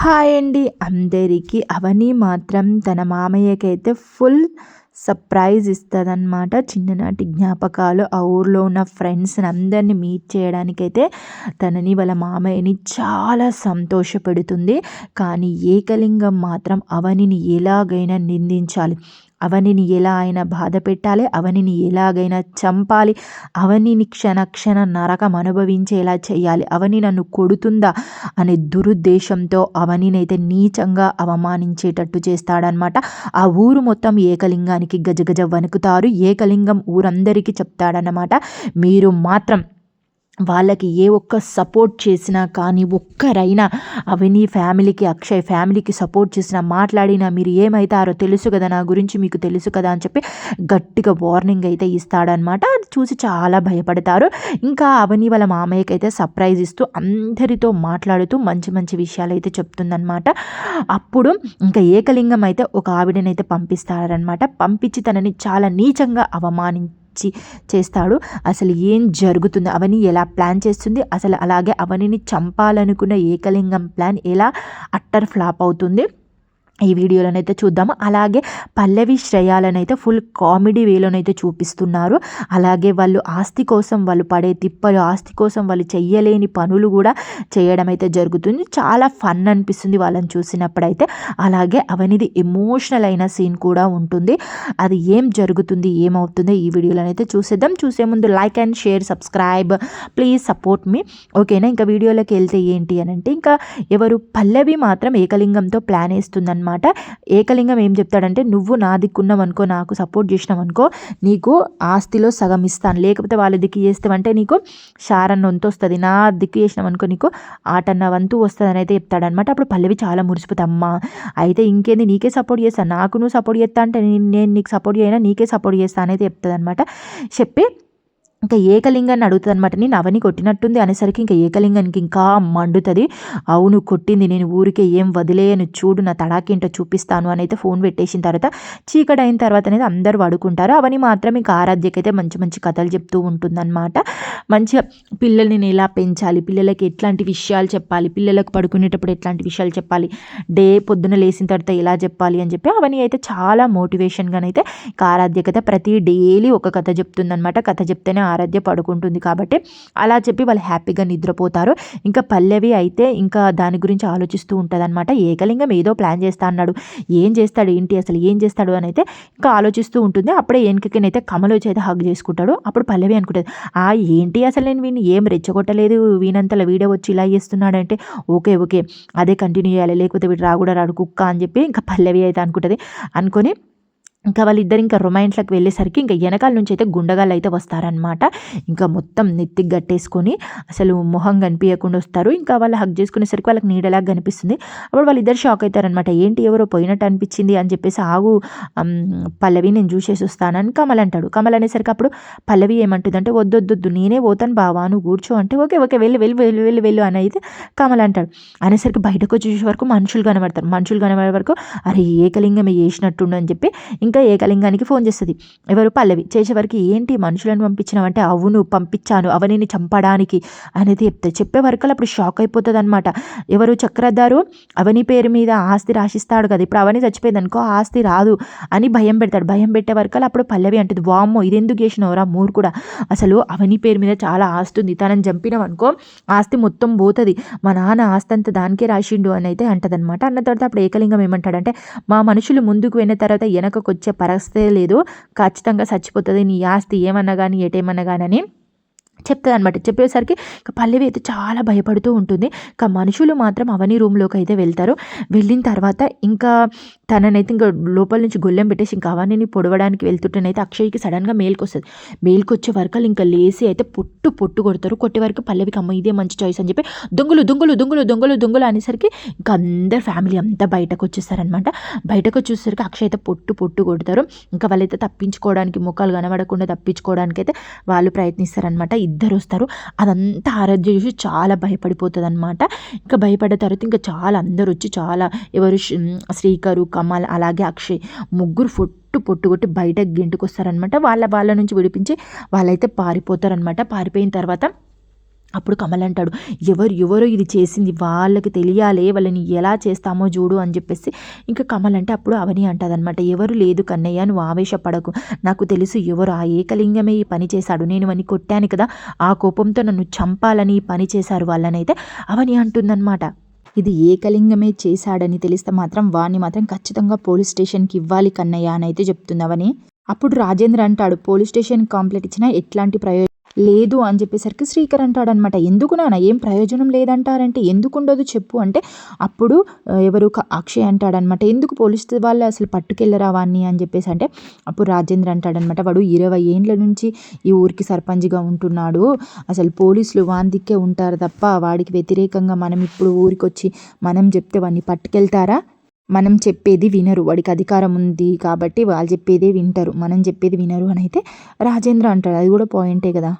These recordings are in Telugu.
హాయ్ అండి. అందరికీ అవని మాత్రం తన మామయ్యకైతే ఫుల్ సర్ప్రైజ్ ఇస్తుందన్నమాట. చిన్ననాటి జ్ఞాపకాలు ఆ ఊర్లో ఉన్న ఫ్రెండ్స్ని అందరినీ మీట్ చేయడానికైతే తనని వాళ్ళ మామయ్యని చాలా సంతోషపెడుతుంది. కానీ ఏకలింగం మాత్రం అవనిని ఎలాగైనా నిందించాలి. అవనిని ఎలా అయినా బాధ పెట్టాలి అవనిని ఎలాగైనా చంపాలి అవనిని క్షణ క్షణ నరకం అనుభవించేలా చేయాలి. అవని నన్ను కొడుతుందా అనే దురుద్దేశంతో అవనినైతే నీచంగా అవమానించేటట్టు చేస్తాడనమాట ఆ ఊరు మొత్తం ఏకలింగానికి గజగజ వణుకుతారు. ఏకలింగం ఊరందరికీ చెప్తాడనమాట మీరు మాత్రం వాళ్ళకి ఏ ఒక్క సపోర్ట్ చేసినా కానీ ఒక్కరైనా అవని ఫ్యామిలీకి అక్షయ్ ఫ్యామిలీకి సపోర్ట్ చేసినా మాట్లాడినా మీరు ఏమవుతారో తెలుసు కదా నా గురించి మీకు తెలుసు కదా అని చెప్పి గట్టిగా వార్నింగ్ అయితే ఇస్తాడనమాట అది చూసి చాలా భయపడతారు. ఇంకా అవని వాళ్ళ మామయ్యకి అయితే సర్ప్రైజ్ ఇస్తూ అందరితో మాట్లాడుతూ మంచి మంచి విషయాలు అయితే చెప్తుందనమాట అప్పుడు ఇంకా ఏకలింగం అయితే ఒక ఆవిడనైతే పంపిస్తారనమాట పంపించి తనని చాలా నీచంగా అవమానించి ఇచ్చి చేస్తాడు. అసలు ఏం జరుగుతుంది అవని ఎలా ప్లాన్ చేస్తుంది అసలు అలాగే అవనిని చంపాలనుకున్న ఏకలింగం ప్లాన్ ఎలా అట్టర్ ఫ్లాప్ అవుతుంది. ఈ వీడియోలోనైతే చూద్దాము. అలాగే పల్లవి శ్రేయాలనైతే ఫుల్ కామెడీ వేలోనైతే చూపిస్తున్నారు. అలాగే వాళ్ళు ఆస్తి కోసం వాళ్ళు పడే తిప్పలు ఆస్తి కోసం వాళ్ళు చెయ్యలేని పనులు కూడా చేయడం అయితే జరుగుతుంది. చాలా ఫన్ అనిపిస్తుంది వాళ్ళని చూసినప్పుడైతే. అలాగే అవనిది ఎమోషనల్ అయిన సీన్ కూడా ఉంటుంది. అది ఏం జరుగుతుంది ఏమవుతుందో ఈ వీడియోలోనైతే చూసేద్దాం. చూసే ముందు like and share subscribe please support me. ఓకేనా? ఇంకా వీడియోలోకి వెళ్తే ఏంటి అని అంటే ఇంకా ఎవరు పల్లవి మాత్రం ఏకలింగంతో ప్లాన్ వేస్తుందన్నమాట. అనమాట ఏకలింగం ఏం చెప్తాడంటే నువ్వు నా దిక్కున్నావు అనుకో నాకు సపోర్ట్ చేసినావు అనుకో నీకు ఆస్తిలో సగం ఇస్తాను. లేకపోతే వాళ్ళ దిక్కు చేస్తావంటే నీకు షారన్న వంతు వస్తుంది నా దిక్కు చేసినావు అనుకో నీకు ఆటన్న వంతు వస్తుంది అని అయితే చెప్తాడనమాట అప్పుడు పల్లవి చాలా మురిసిపోతామ్మా అయితే ఇంకేంది? నీకే సపోర్ట్ చేస్తాను నాకు నువ్వు సపోర్ట్ చేస్తా అంటే నేను నీకు సపోర్ట్ చేయనా? నీకే సపోర్ట్ చేస్తాను అయితే చెప్తుంది అనమాట చెప్పి ఇంకా ఏకలింగాన్ని అడుగుతుంది అనమాట నేను అవని కొట్టినట్టుంది అనేసరికి ఇంకా ఏకలింగానికి ఇంకా మండుతుంది. అవును కొట్టింది. నేను ఊరికే ఏం వదిలేయను. చూడు నా తడాకేంటో చూపిస్తాను అని అయితే ఫోన్ పెట్టేసిన తర్వాత చీకటి అయిన తర్వాత అనేది అందరూ పడుకుంటారు. అవని మాత్రం ఇంకా ఆరాధ్యకైతే మంచి మంచి కథలు చెప్తూ ఉంటుందన్నమాట. మంచిగా పిల్లల్ని నేను ఎలా పెంచాలి? పిల్లలకి ఎట్లాంటి విషయాలు చెప్పాలి? పిల్లలకు పడుకునేటప్పుడు ఎట్లాంటి విషయాలు చెప్పాలి? డే పొద్దున లేచిన తర్వాత ఎలా చెప్పాలి అని చెప్పి అవని అయితే చాలా మోటివేషన్గానైతే ఆరాధ్యకత ప్రతి డైలీ ఒక కథ చెప్తుందనమాట కథ చెప్తేనే ఆరాధ్య పడుకుంటుంది కాబట్టి అలా చెప్పి వాళ్ళు హ్యాపీగా నిద్రపోతారు. ఇంకా పల్లవి అయితే ఇంకా దాని గురించి ఆలోచిస్తూ ఉంటుందన్నమాట. ఏకలింగం ఏదో ప్లాన్ చేస్తా అన్నాడు. ఏం చేస్తాడు ఏంటి? అసలు ఏం చేస్తాడు అని అయితే ఇంకా ఆలోచిస్తూ ఉంటుంది. అప్పుడే వెనకకినైతే కమలు వచ్చి అయితే హగ్ చేసుకుంటాడు. అప్పుడు పల్లవి అనుకుంటుంది ఆ ఏంటి అసలు నేను వీని ఏం రెచ్చగొట్టలేదు? వీనంతల వీడియో వచ్చి ఇలా చేస్తున్నాడంటే ఓకే ఓకే అదే కంటిన్యూ చేయాలి. లేకపోతే వీడు రాకూడదు రాడు కుక్క అని చెప్పి ఇంకా పల్లవి అయితే అనుకుంటుంది. అనుకొని ఇంకా వాళ్ళిద్దరు ఇంకా రొమాంట్లకు వెళ్ళేసరికి ఇంకా వెనకాల నుంచి అయితే గుండగాళ్ళు అయితే వస్తారనమాట ఇంకా మొత్తం నెత్తికి గట్టేసుకొని అసలు మొహం కనిపించకుండా వస్తారు. ఇంకా వాళ్ళు హక్ చేసుకునేసరికి వాళ్ళకి నీడలాగా కనిపిస్తుంది. అప్పుడు వాళ్ళిద్దరు షాక్ అవుతారనమాట ఏంటి ఎవరో పోయినట్టు అనిపించింది? అని చెప్పేసి ఆగు పల్లవి నేను చూసేసి వస్తానని కమల్ అంటాడు. కమల్ అనేసరికి అప్పుడు పల్లవి ఏమంటుందంటే వద్దొద్దొద్దు నేనే పోతాను బావా నువ్వు కూర్చో అంటే ఓకే ఓకే వెళ్ళి వెళ్ళి వెళ్ళి వెళ్ళి వెళ్ళు అని అయితే కమల్ అంటాడు. అనేసరికి బయటకు వచ్చేసే వరకు మనుషులు కనబడతారు. మనుషులు కనబడే వరకు అరే ఏకలింగమే వేసినట్టుండు అని చెప్పి ఇంకా ఇంకా ఏకలింగానికి ఫోన్ చేస్తుంది. ఎవరు? పల్లవి. చేసేవరకు ఏంటి మనుషులను పంపించినావంటే అవును పంపించాను. అవనిని చంపడానికి అనేది చెప్తే చెప్పే వరకు అప్పుడు షాక్ అయిపోతుంది అనమాట ఎవరు? చక్రధారు. అవని పేరు మీద ఆస్తి రాసిస్తాడు కదా. ఇప్పుడు అవని చచ్చిపోయింది అనుకో ఆస్తి రాదు అని భయం పెడతాడు. భయం పెట్టే వరకు అప్పుడు పల్లవి అంటుంది వామ్మో ఇదెందుకు చేసినవరా మూరు కూడా అసలు అవని పేరు మీద చాలా ఆస్తి ఉంది. తనని చంపినాం అనుకో ఆస్తి మొత్తం పోతుంది. మా నాన్న ఆస్తి అంతా దానికే రాసిండు అని అయితే అంటదనమాట అన్న తర్వాత అప్పుడు ఏకలింగం ఏమంటాడంటే మా మనుషులు ముందుకు వెళ్ళిన తర్వాత వెనకకొచ్చి పరిస్థితే లేదు. ఖచ్చితంగా చచ్చిపోతుంది. నీ ఆస్తి ఏమన్నా కానీ ఎటేమన్నా కానీ అని చెప్తుంది అనమాట చెప్పేసరికి ఇక పల్లవి అయితే చాలా భయపడుతూ ఉంటుంది. ఇక మనుషులు మాత్రం అవని రూమ్లోకి అయితే వెళ్తారు. వెళ్ళిన తర్వాత ఇంకా తననైతే ఇంకా లోపల నుంచి గొల్లెం పెట్టేసి ఇంకా అవన్నీ పొడవడానికి వెళ్తుంటేనైతే అక్షయ్కి సడన్గా మేల్కి వస్తుంది మేల్కి వచ్చే వరకు ఇంకా లేసి అయితే పొట్టు పొట్టు కొడతారు. కొట్టే వరకు పల్లవికి అమ్మ ఇదే మంచి చాయిస్ అని చెప్పి దొంగలు దొంగలు దొంగలు దొంగలు దొంగలు అనేసరికి ఇంకా అందరు ఫ్యామిలీ అంతా బయటకు వచ్చేస్తారనమాట బయటకు వచ్చేసరికి అక్షయ్ అయితే పొట్టు పొట్టు కొడతారు. ఇంకా వాళ్ళైతే తప్పించుకోవడానికి ముఖాలు కనబడకుండా తప్పించుకోవడానికి అయితే వాళ్ళు ప్రయత్నిస్తారనమాట ఇద్దరు వస్తారు అదంతా ఆరాధ్య చూసి చాలా భయపడిపోతుంది అనమాట ఇంకా భయపడ్డ తర్వాత ఇంకా చాలా అందరు వచ్చి చాలా ఎవరు శ్రీకరు కమల్ అలాగే అక్షయ్ ముగ్గురు ఫుట్టు పొట్టు కొట్టి బయట గెంటుకొస్తారనమాట వాళ్ళ వాళ్ళ నుంచి విడిపించి వాళ్ళైతే పారిపోతారనమాట పారిపోయిన తర్వాత అప్పుడు కమల్ అంటాడు ఎవరు ఎవరో ఇది చేసింది వాళ్ళకి తెలియాలి వాళ్ళని ఎలా చేస్తామో చూడు అని చెప్పేసి ఇంకా కమల్ అంటే అప్పుడు అవని అంటదనమాట ఎవరు లేదు కన్నయ్య నువ్వు ఆవేశపడకు. నాకు తెలుసు ఎవరు ఆ ఏకలింగమే ఈ పని చేశాడు. నేను అని కొట్టాను కదా ఆ కోపంతో నన్ను చంపాలని ఈ పని చేశారు వాళ్ళనైతే అవని అంటుందన్నమాట. ఇది ఏకలింగమే చేశాడని తెలిస్తే మాత్రం వాడిని మాత్రం ఖచ్చితంగా పోలీస్ స్టేషన్కి ఇవ్వాలి కన్నయ్య అని అయితే చెప్తుంది అవని. అప్పుడు రాజేంద్ర అంటాడు పోలీస్ స్టేషన్ కాంప్లెట్ ఇచ్చినా ఎట్లాంటి ప్రయోజనం లేదు అని చెప్పేసరికి శ్రీకర్ అంటాడనమాట ఎందుకు నాన్న? ఏం ప్రయోజనం లేదంటారంటే ఎందుకు ఉండదు చెప్పు అంటే అప్పుడు ఎవరు అక్షయ్ అంటాడనమాట ఎందుకు పోలీస్ వాళ్ళు అసలు పట్టుకెళ్ళరా వాడిని అని చెప్పేసి అంటే అప్పుడు రాజేంద్ర అంటాడనమాట వాడు ఇరవై ఏండ్ల నుంచి ఈ ఊరికి సర్పంచ్గా ఉంటున్నాడు. అసలు పోలీసులు వాని దిక్కే ఉంటారు తప్ప వాడికి వ్యతిరేకంగా మనం ఇప్పుడు ఊరికి వచ్చి మనం చెప్తే వాడిని పట్టుకెళ్తారా? మనం చెప్పేది వినరు. వాడికి అధికారం ఉంది కాబట్టి వాళ్ళు చెప్పేదే వింటారు. మనం చెప్పేది వినరు అని అయితే రాజేంద్ర అంటాడు. అది కూడా పాయింటే కదా.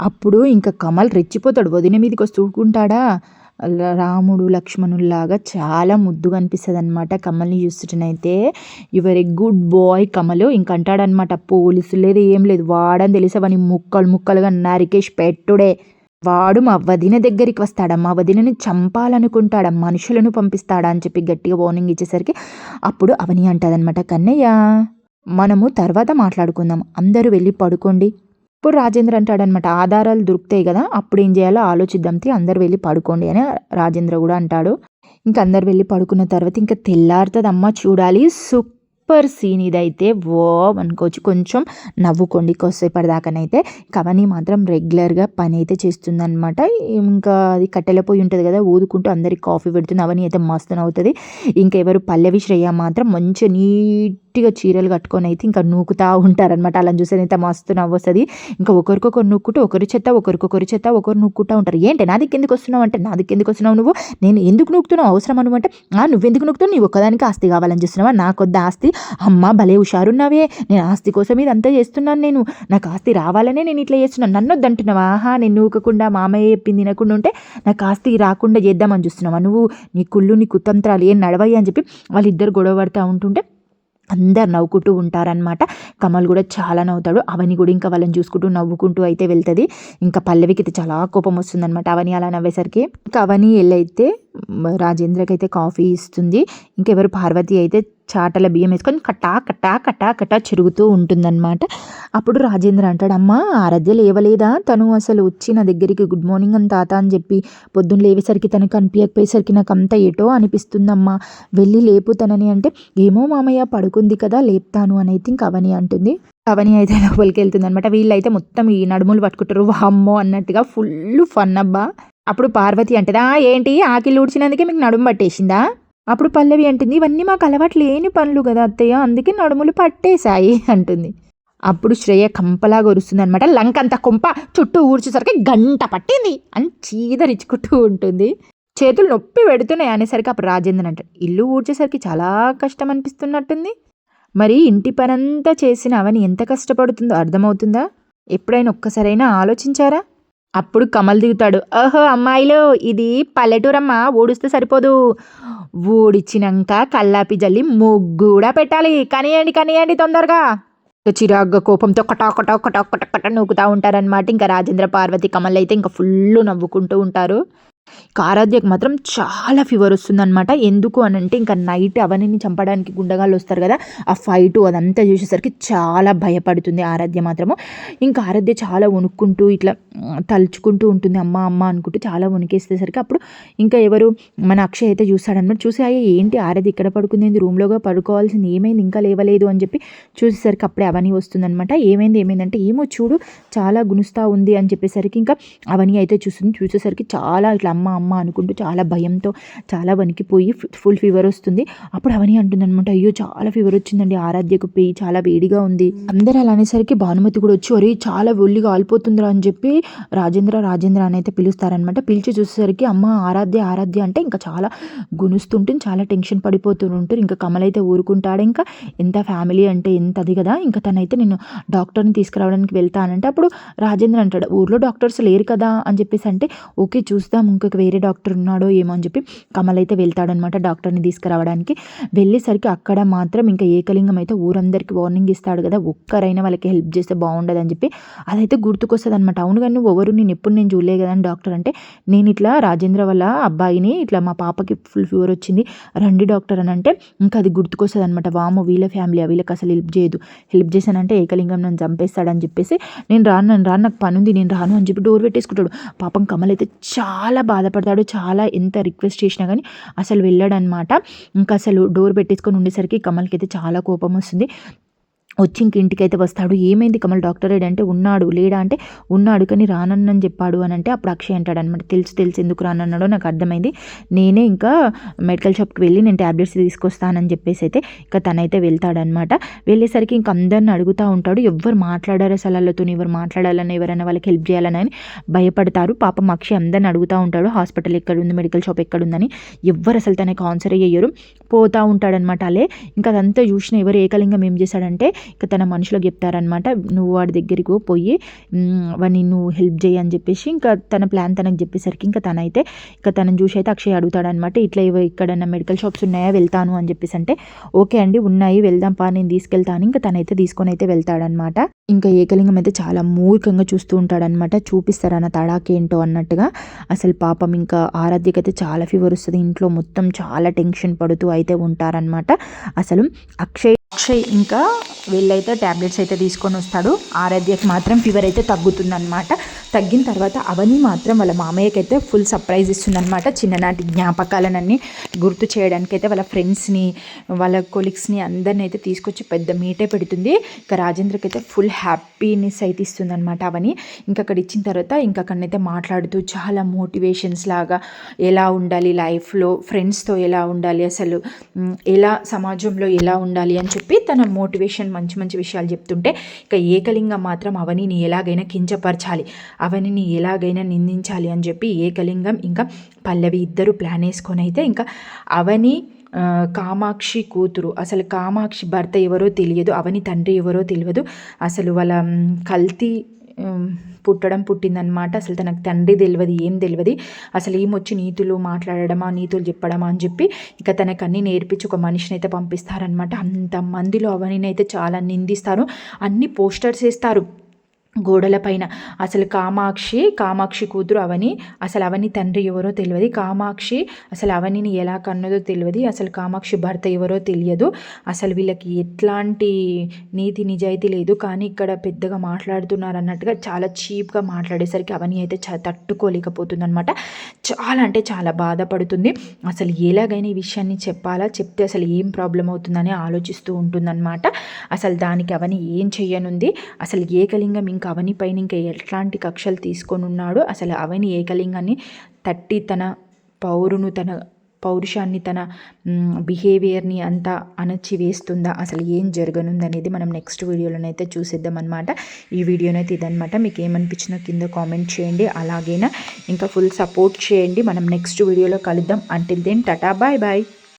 అప్పుడు ఇంకా కమల్ రెచ్చిపోతాడు. వదిన మీదకి వస్తుకుంటాడా రాముడు లక్ష్మణుల్లాగా చాలా ముద్దుగా అనిపిస్తుంది అనమాట కమల్ని చూస్తుంటేనైతే. Your a good boy Kamal ఇంక అంటాడనమాట పోలీసులు లేదు ఏం లేదు. వాడని తెలిసే వాని ముక్కలు ముక్కలుగా నరికేసి పెట్టుడే. వాడు మా వదిన దగ్గరికి వస్తాడా? మా వదినని చంపాలనుకుంటాడా? మనుషులను పంపిస్తాడా? అని చెప్పి గట్టిగా వార్నింగ్ ఇచ్చేసరికి అప్పుడు అవని అంటదనమాట కన్నయ్య మనము తర్వాత మాట్లాడుకుందాం. అందరూ వెళ్ళి పడుకోండి. ఇప్పుడు రాజేంద్ర అంటాడనమాట ఆధారాలు దొరుకుతాయి కదా అప్పుడు ఏం చేయాలో ఆలోచిద్దాం తీ అందరు వెళ్ళి పడుకోండి అని రాజేంద్ర కూడా అంటాడు. ఇంకా అందరు వెళ్ళి పడుకున్న తర్వాత ఇంకా తెల్లారుతుంది అమ్మ చూడాలి సూపర్ సీన్ ఇదైతే వో అనుకోవచ్చు. కొంచెం నవ్వుకోండి కొద్దిసేపటిదాకానైతే. కవని మాత్రం రెగ్యులర్గా పని అయితే చేస్తుందనమాట ఇంకా అది కట్టెల పొయ్యి ఉంటుంది కదా ఊదుకుంటూ అందరికి కాఫీ పెడుతుంది అవని అయితే మస్తు నవ్వుతుంది. ఇంకా ఎవరు పల్లవి శ్రేయ మాత్రం మంచిగా గట్టిగా చీరలు కట్టుకొని అయితే ఇంకా నూకుతా ఉంటారనమాట అలా చూస్తే అయితే మస్తు నవ్వు వస్తుంది ఇంకా ఒకరికొకరు నూక్కుంటూ ఒకరి చెత్త ఒకరికొకరి చెత్త ఒకరు నూక్కుంటా ఉంటారు. ఏంటి? నా దిక్కు ఎందుకు వస్తున్నావు అంటే నా దిక్కు ఎందుకు వస్తున్నావు నువ్వు? నేను ఎందుకు నూకుతున్నావు? అవసరం అనుకుంటే ఆ నువ్వెందుకు నూకుతున్నావు? నీ ఒక్కదానికి ఆస్తి కావాలని చూస్తున్నావా? నాకొద్ద ఆస్తి? అమ్మ భలే హుషారున్నావే. నేను ఆస్తి కోసం ఇదంతా చేస్తున్నాను నేను. నాకు ఆస్తి రావాలనే నేను ఇట్లా చేస్తున్నాను నన్ను వద్దంటున్నావా ఆహా నేను నూకకుండా మామయ్య చెప్పింది తినకుండా ఉంటే నాకు ఆస్తి రాకుండా చేద్దామని చూస్తున్నావా నువ్వు? నీ కుళ్ళు నీ కుతంత్రాలు ఏం నడవయ్యా అని చెప్పి వాళ్ళిద్దరు గొడవ పడుతూ ఉంటుంటే అందరు నవ్వుకుంటూ ఉంటారనమాట కమల్ కూడా చాలా నవ్వుతాడు. అవని కూడా ఇంకా వాళ్ళని చూసుకుంటూ నవ్వుకుంటూ అయితే వెళ్తుంది. ఇంకా పల్లవికి అయితే చాలా కోపం వస్తుందన్నమాట అవని అలా నవ్వేసరికి. ఇంకా అవని వెళ్ళైతే రాజేంద్రకి అయితే కాఫీ ఇస్తుంది. ఇంకెవరు? పార్వతి అయితే చాటల బియ్యం వేసుకొని కట్టా కట్టా కట్టా కట్టా చెరుగుతూ ఉంటుందన్నమాట. అప్పుడు రాజేంద్ర అంటాడు అమ్మ ఆరాధ్య లేవలేదా? తను అసలు వచ్చి నా దగ్గరికి గుడ్ మార్నింగ్ అని తాత అని చెప్పి పొద్దున్న లేవేసరికి తనకు కనిపించకపోయేసరికి నాకు అంత ఏటో అనిపిస్తుందమ్మా. వెళ్ళి లేపు తనని అంటే ఏమో మామయ్య పడుకుంది కదా లేపుతాను అని అయితే ఇంకా అవని అంటుంది. అవని అయితే లోపలికి వెళ్తుంది అనమాట వీళ్ళైతే మొత్తం ఈ నడుములు పట్టుకుంటారు. వామ్మో అన్నట్టుగా ఫుల్ ఫన్ అబ్బా. అప్పుడు పార్వతి అంటదా ఏంటి? ఆకిలి ఊడ్చినందుకే మీకు నడుము పట్టేసిందా? అప్పుడు పల్లవి అంటుంది ఇవన్నీ మాకు అలవాటు లేని పనులు కదా అత్తయ్య అందుకే నడుములు పట్టేశాయి అంటుంది. అప్పుడు శ్రేయ కంపలాగా వరుస్తుంది అనమాట లంకంత కొంప చుట్టూ ఊర్చేసరికి గంట పట్టింది అని చీదరించుకుంటూ ఉంటుంది. చేతులు నొప్పి పెడుతున్నాయి అనేసరికి అప్పుడు రాజేంద్రన్ అంటాడు ఇల్లు ఊడ్చేసరికి చాలా కష్టం అనిపిస్తున్నట్టుంది. మరి ఇంటి పనంతా చేసిన అవని ఎంత కష్టపడుతుందో అర్థమవుతుందా? ఎప్పుడైనా ఒక్కసారైనా ఆలోచించారా? అప్పుడు కమల్ దిగుతాడు. ఓహో అమ్మాయిలు ఇది పల్లెటూరమ్మ ఊడిస్తే సరిపోదు. ఊడిచ్చినాక కల్లాపి జల్లి ముగ్గు కూడా పెట్టాలి. కనియండి కనియండి తొందరగా. చిరాగ్గా కోపంతో కటాకట కటాకట కట నూకుతూ ఉంటారనమాట ఇంకా రాజేంద్ర పార్వతి కమల్ అయితే ఇంకా ఫుల్ నవ్వుకుంటూ ఉంటారు. ఆరాధ్యకు మాత్రం చాలా ఫీవర్ వస్తుందన్నమాట. ఎందుకు అని అంటే ఇంకా నైట్ అవనిని చంపడానికి గుండగాళ్ళు వస్తారు కదా ఆ ఫైట్ అదంతా చూసేసరికి చాలా భయపడుతుంది ఆరాధ్య మాత్రము. ఇంకా ఆరాధ్య చాలా వణుక్కుంటూ ఇట్లా తలుచుకుంటూ ఉంటుంది అమ్మ అమ్మ అనుకుంటూ చాలా వణికేసేసరికి అప్పుడు ఇంకా ఎవరు మన అక్షయ్ అయితే చూస్తాడనమాట చూసి అయ్యే ఏంటి ఆరాధ్య ఇక్కడ పడుకుంది? రూమ్లోగా పడుకోవాల్సింది? ఏమైంది? ఇంకా లేవలేదు అని చెప్పి చూసేసరికి అప్పుడే అవని వస్తుందనమాట ఏమైంది? ఏమైందంటే ఏమో చూడు చాలా గునుస్తా ఉంది అని చెప్పేసరికి ఇంకా అవని అయితే చూస్తుంది. చూసేసరికి చాలా ఇట్లా అమ్మ అమ్మ అనుకుంటూ చాలా భయంతో చాలా వణికిపోయి ఫుల్ ఫీవర్ వస్తుంది. అప్పుడు అవని అంటుందనమాట అయ్యో చాలా ఫీవర్ వచ్చిందండి ఆరాధ్యకు పెయి చాలా వేడిగా ఉంది. అందరు అలా అనేసరికి భానుమతి కూడా వచ్చి ఒరే చాలా ఒల్లిగా ఆలిపోతుందిరా అని చెప్పి రాజేంద్ర రాజేంద్ర అని అయితే పిలుస్తారనమాట పిలిచి చూసేసరికి అమ్మ ఆరాధ్య ఆరాధ్య అంటే ఇంకా చాలా గునుస్తుంటుంది చాలా టెన్షన్ పడిపోతూ ఉంటారు. ఇంకా కమల్ అయితే ఊరుకుంటాడు ఇంకా ఎంత ఫ్యామిలీ అంటే ఎంత అది కదా ఇంకా తనైతే నేను డాక్టర్ని తీసుకురావడానికి వెళ్తానంటే అప్పుడు రాజేంద్ర అంటాడు ఊర్లో డాక్టర్స్ లేరు కదా అని చెప్పేసి అంటే ఓకే చూస్తాం ఇంకా ఇంకొక వేరే డాక్టర్ ఉన్నాడో ఏమో అని చెప్పి కమల్ అయితే వెళ్తాడనమాట డాక్టర్ని తీసుకురావడానికి. వెళ్ళేసరికి అక్కడ మాత్రం ఇంకా ఏకలింగం అయితే ఊరందరికీ వార్నింగ్ ఇస్తాడు కదా ఒక్కరైనా వాళ్ళకి హెల్ప్ చేస్తే బాగుండదు అని చెప్పి అదైతే గుర్తుకొస్తుంది అనమాట అవును కానీ నువ్వు ఎవరు నేను ఎప్పుడు నేను చూడలే కదా అని డాక్టర్ అంటే నేను ఇట్లా రాజేంద్ర వాళ్ళ అబ్బాయిని ఇట్లా మా పాపకి ఫుల్ ఫీవర్ వచ్చింది రండి డాక్టర్ అని అంటే ఇంకా అది గుర్తుకొస్తుంది అనమాట వాము వీళ్ళ ఫ్యామిలీ వీళ్ళకి అసలు హెల్ప్ చేయదు. హెల్ప్ చేశానంటే ఏకలింగం నన్ను చంపేస్తాడని చెప్పేసి నేను రాను నన్ను రాను నాకు పని ఉంది నేను రాను అని చెప్పి డోర్ పెట్టేసుకుంటాడు. పాపం కమల్ అయితే చాలా బాధపడతాడు. చాలా ఎంత రిక్వెస్ట్ చేసినా కానీ అసలు వెళ్ళాడనమాట. ఇంకా అసలు డోర్ పెట్టేసుకొని ఉండేసరికి కమల్కి అయితే చాలా కోపం వస్తుంది. వచ్చి ఇంక ఇంటికైతే వస్తాడు. ఏమైంది కమల్? డాక్టర్ అంటే ఉన్నాడు లేడా? అంటే ఉన్నాడు కానీ రానన్నని చెప్పాడు అని అంటే అప్పుడు అక్షయ్ అంటాడు అనమాట తెలుసు తెలుసు ఎందుకు రానన్నాడో నాకు అర్థమైంది. నేనే ఇంకా మెడికల్ షాప్కి వెళ్ళి నేను ట్యాబ్లెట్స్ తీసుకొస్తానని చెప్పేసి అయితే ఇంకా తనైతే వెళ్తాడనమాట. వెళ్ళేసరికి ఇంక అందరిని అడుగుతూ ఉంటాడు. ఎవరు మాట్లాడారు అసలు వాళ్ళతో ఎవరు మాట్లాడాలని ఎవరైనా వాళ్ళకి హెల్ప్ చేయాలని భయపడతారు. పాపం అక్షయ్ అందరిని అడుగుతూ ఉంటాడు. హాస్పిటల్ ఎక్కడుంది? మెడికల్ షాప్ ఎక్కడుందని. ఎవ్వరు అసలు తనకి ఆన్సర్ అయ్యారు పోతూ ఉంటాడనమాట అలే. ఇంకా అదంతా చూసిన ఎవరు ఏకలింగం ఏం చేశాడంటే ఇక తన మనుషులకు చెప్తారనమాట నువ్వు వాడి దగ్గరికి పోయి వాడిని నువ్వు హెల్ప్ చేయి అని చెప్పేసి ఇంకా తన ప్లాన్ తనకు చెప్పేసరికి ఇంకా తనైతే ఇక తనని చూసి అయితే అక్షయ్ అడుగుతాడనమాట ఇట్లా ఇక్కడన్నా మెడికల్ షాప్స్ ఉన్నాయా? వెళ్తాను అని చెప్పేసి అంటే ఓకే అండి ఉన్నాయి వెళ్దాం పా నేను తీసుకెళ్తాను ఇంకా తనైతే తీసుకొని అయితే వెళ్తాడనమాట ఇంకా ఏకలింగం అయితే చాలా మూర్ఖంగా చూస్తూ ఉంటాడనమాట చూపిస్తారన్న తడాకేంటో అన్నట్టుగా. అసలు పాపం ఇంకా ఆరాధ్యకి అయితే చాలా ఫీవర్ వస్తుంది. ఇంట్లో మొత్తం చాలా టెన్షన్ పడుతూ అయితే ఉంటారనమాట అసలు అక్షయ్ అక్షయ్ ఇంకా వెళ్ళైతే ట్యాబ్లెట్స్ అయితే తీసుకొని వస్తాడు. ఆరాధ్యకి మాత్రం ఫీవర్ అయితే తగ్గుతుందనమాట తగ్గిన తర్వాత అవన్నీ మాత్రం వాళ్ళ మామయ్యకి అయితే ఫుల్ సర్ప్రైజ్ ఇస్తుందన్నమాట. చిన్ననాటి జ్ఞాపకాలనన్నీ గుర్తు చేయడానికి అయితే వాళ్ళ ఫ్రెండ్స్ని వాళ్ళ కొలీగ్స్ని అందరిని అయితే తీసుకొచ్చి పెద్ద మీటే పెడుతుంది. ఇంకా రాజేంద్రకి అయితే ఫుల్ హ్యాపీనెస్ అయితే ఇస్తుందనమాట అవని. ఇంకా అక్కడ ఇచ్చిన తర్వాత ఇంకా అక్కడనైతే మాట్లాడుతూ చాలా మోటివేషన్స్ లాగా ఎలా ఉండాలి లైఫ్లో ఫ్రెండ్స్తో ఎలా ఉండాలి అసలు ఎలా సమాజంలో ఎలా ఉండాలి అని చెప్పి తన మోటివేషన్ మంచి మంచి విషయాలు చెప్తుంటే ఇక ఏకలింగం మాత్రం అవనిని ఎలాగైనా కించపరచాలి అవనిని ఎలాగైనా నిందించాలి అని చెప్పి ఏకలింగం ఇంకా పల్లవి ఇద్దరు ప్లాన్ వేసుకొని అయితే ఇంకా అవని కామాక్షి కూతురు. అసలు కామాక్షి భర్త ఎవరో తెలియదు అవని తండ్రి ఎవరో తెలియదు. అసలు వాళ్ళ కల్తీ పుట్టడం పుట్టిందనమాట అసలు తనకు తండ్రి తెలియదు ఏం తెలియదు. అసలు ఏమొచ్చి నీతులు మాట్లాడడమా నీతులు చెప్పడమా అని చెప్పి ఇక తనకు అన్నీ నేర్పించి ఒక మనిషిని అయితే పంపిస్తారనమాట అంతమందిలో అవనినైతే చాలా నిందిస్తారు. అన్ని పోస్టర్స్ వేస్తారు. గోడలపైన అసలు కామాక్షి కామాక్షి కూతురు అవని అసలు అవని తండ్రి ఎవరో తెలియదు. కామాక్షి అసలు అవనిని ఎలా కన్నదో తెలియదు. అసలు కామాక్షి భర్త ఎవరో తెలియదు. అసలు వీళ్ళకి ఎట్లాంటి నీతి నిజాయితీ లేదు. కానీ ఇక్కడ పెద్దగా మాట్లాడుతున్నారు అన్నట్టుగా చాలా చీప్గా మాట్లాడేసరికి అవని అయితే చ తట్టుకోలేకపోతుంది అనమాట చాలా అంటే చాలా బాధపడుతుంది. అసలు ఎలాగైనా ఈ విషయాన్ని చెప్పాలా? చెప్తే అసలు ఏం ప్రాబ్లం అవుతుందని ఆలోచిస్తూ ఉంటుందన్నమాట. అసలు దానికి అవని ఏం చెయ్యనుంది? అసలు ఏకలింగం ఇంకా ఇంకా అవని పైన ఇంకా ఎట్లాంటి కక్షలు తీసుకొని ఉన్నాడో అసలు అవని ఏకలింగాన్ని తట్టి తన పౌరును తన పౌరుషాన్ని తన బిహేవియర్ని అంతా అణచి వేస్తుందా అసలు ఏం జరగనుంది అనేది మనం నెక్స్ట్ వీడియోలోనైతే చూసేద్దాం అనమాట ఈ వీడియోనైతే ఇదనమాట మీకు ఏమనిపించినా కింద కామెంట్ చేయండి. అలాగైనా? ఇంకా ఫుల్ సపోర్ట్ చేయండి. మనం నెక్స్ట్ వీడియోలో కలుద్దాం. Until then tata bye bye